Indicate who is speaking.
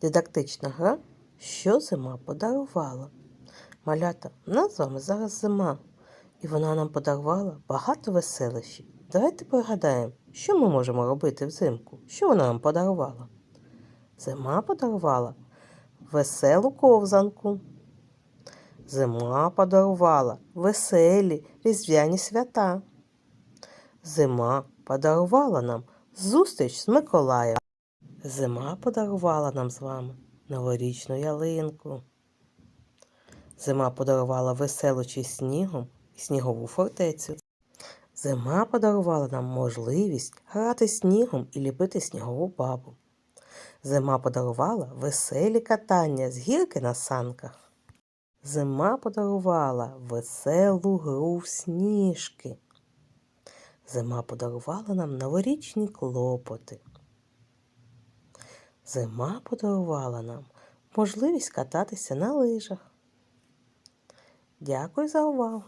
Speaker 1: Дидактична гра, що зима подарувала. Малята, у нас з вами зараз зима, і вона нам подарувала багато веселощів. Давайте пригадаємо, що ми можемо робити взимку. Що вона нам подарувала? Зима подарувала веселу ковзанку. Зима подарувала веселі різдвяні свята. Зима подарувала нам зустріч з Миколаєм. Зима подарувала нам з вами новорічну ялинку. Зима подарувала веселочі снігом і снігову фортецю. Зима подарувала нам можливість грати снігом і ліпити снігову бабу. Зима подарувала веселі катання з гірки на санках. Зима подарувала веселу гру в сніжки. Зима подарувала нам новорічні клопоти. Зима подарувала нам можливість кататися на лижах. Дякую за увагу!